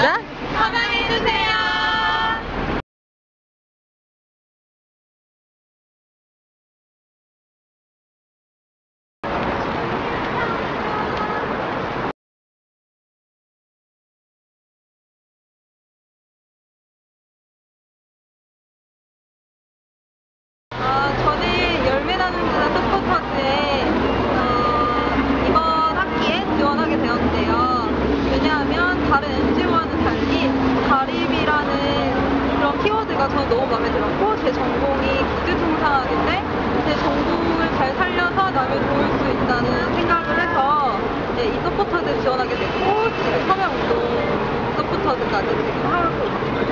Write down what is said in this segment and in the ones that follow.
시작. 사랑해주세요. 아, 어, 되었는데요. 왜냐하면 다른 NGO와는 달리 가립이라는 키워드가 저는 너무 마음에 들었고 제 전공이 국제통상학인데 제 전공을 잘 살려서 남을 도울 수 있다는 생각을 해서 네, 이 서포터즈 지원하게 됐고 지금 서명운동 서포터즈까지 지금 하고 있습니다.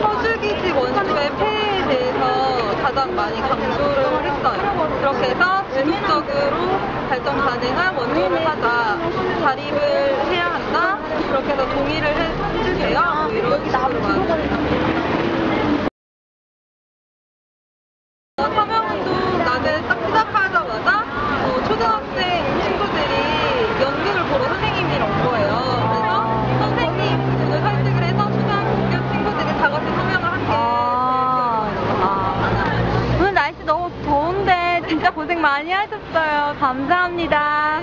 서주기지 원심의 폐해에 대해서 가장 많이 강조를 했어요. 그렇게 해서 지속적으로 발전 가능한 원조를 하자. 자립을 진짜 고생 많이 하셨어요. 감사합니다.